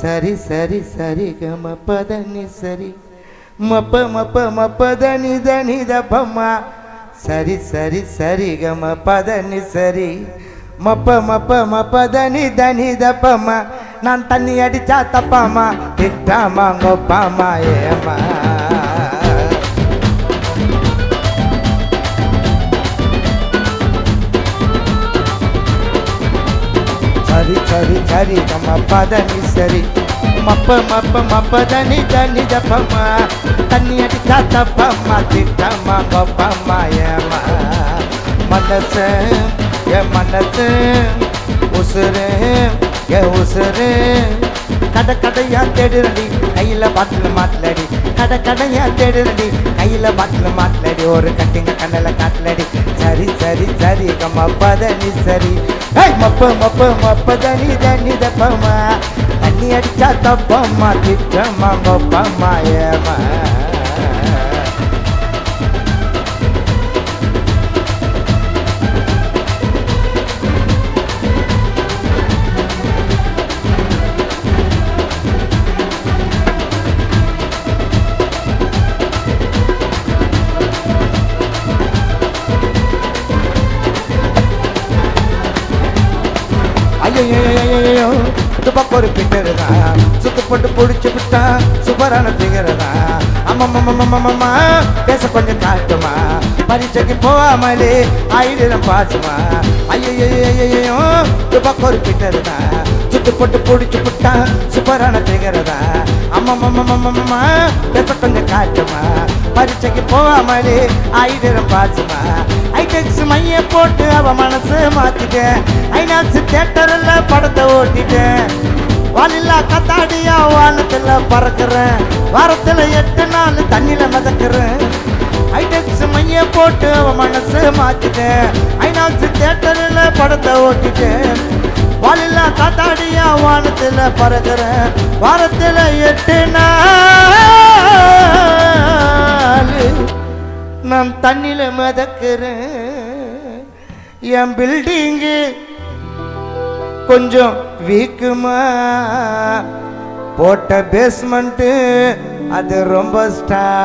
சரி சரி சரி கம பதனி சரி. மப்ப மப்ப மப்ப தனி தனி தப்பம்மா. சரி சரி சரி கம பதனி சரி. மப்ப மப்ப மப்ப தனி தனி தப்பம்மா. நான் தண்ணி அடிச்சா தப்பாமா திட்டாமா கொப்பாமா ஏமா சரி சரி சரி நம்ம பதனி சரி. மப்ப மப்ப மப்ப தனி தனி தப்பம்மா தண்ணி அடிச்சா தப்பம்மா திட்டம்மா பப்பம்மா ஏமா மனசு என் மனசு உசுறு என் உசுறு. கடை கடையா தேடுறடி கையில் பாட்டில் மாட்டலடி. கடை கடையா தேடுறடி கையில் பாட்டில் மாட்டலடி. ஒரு கட்டிங்க கண்ணில் காட்டலடி. சரி சரி சரி கம்மா பதனி சரி. ஏய் மப்ப மப்ப மப்ப தனி தனி தப்பம்மா. தண்ணி அடிச்சா தப்பம்மா திட்டம்மா மப்பம்மா ஏமா ஐயோ இது ஒரு பிட்டரு தான் சுத்து போட்டு பிடிச்சி விட்டா சூப்பரான பிகரு தான் அம்மம்மம்மம்மம்மா பேச கொஞ்சம் காட்டுமா? பரீட்சைக்கு போகாமலே ஆயிரம் பாசுமா? ஐயோ இது பக்கம் ஒரு பிட்டரு தான் சுத்து போட்டு பிடிச்சி விட்டா சூப்பரான பிகரு தான் அம்மம்மம்மம்மம்மா பேச கொஞ்சம் காட்டுமா? பரீட்சைக்கு போகாமலே ஆயிரம் பாசுமா? ஐடெக்ஸ் மைய போட்டு அவ மனசு மாத்திட்டேன் ஐநாக்ஸ் தேட்டரில் படத்தை ஓட்டிட்டேன் வாலில்லா கத்தாடியா வானத்துல பறக்கிறேன் வாரத்துல எட்டு நாள் தண்ணியில மிதக்குறேன் ஐடெக்ஸ் மைய போட்டு அவ மனசு மாத்திட்டேன் ஐநாக்ஸ் தேட்டர்ல படத்தை ஓட்டிட்டேன் வாலில்லா காத்தாடியா வானத்துல பறக்கிறேன் வாரத்துல எட்டு நாள் நான் தண்ணில மதக்கிறேன். என் பில்டிங்கு கொஞ்சம் வீக்குமா? போட்ட பேஸ்மெண்ட்டு அது ரொம்ப ஸ்ட்ராங்குமா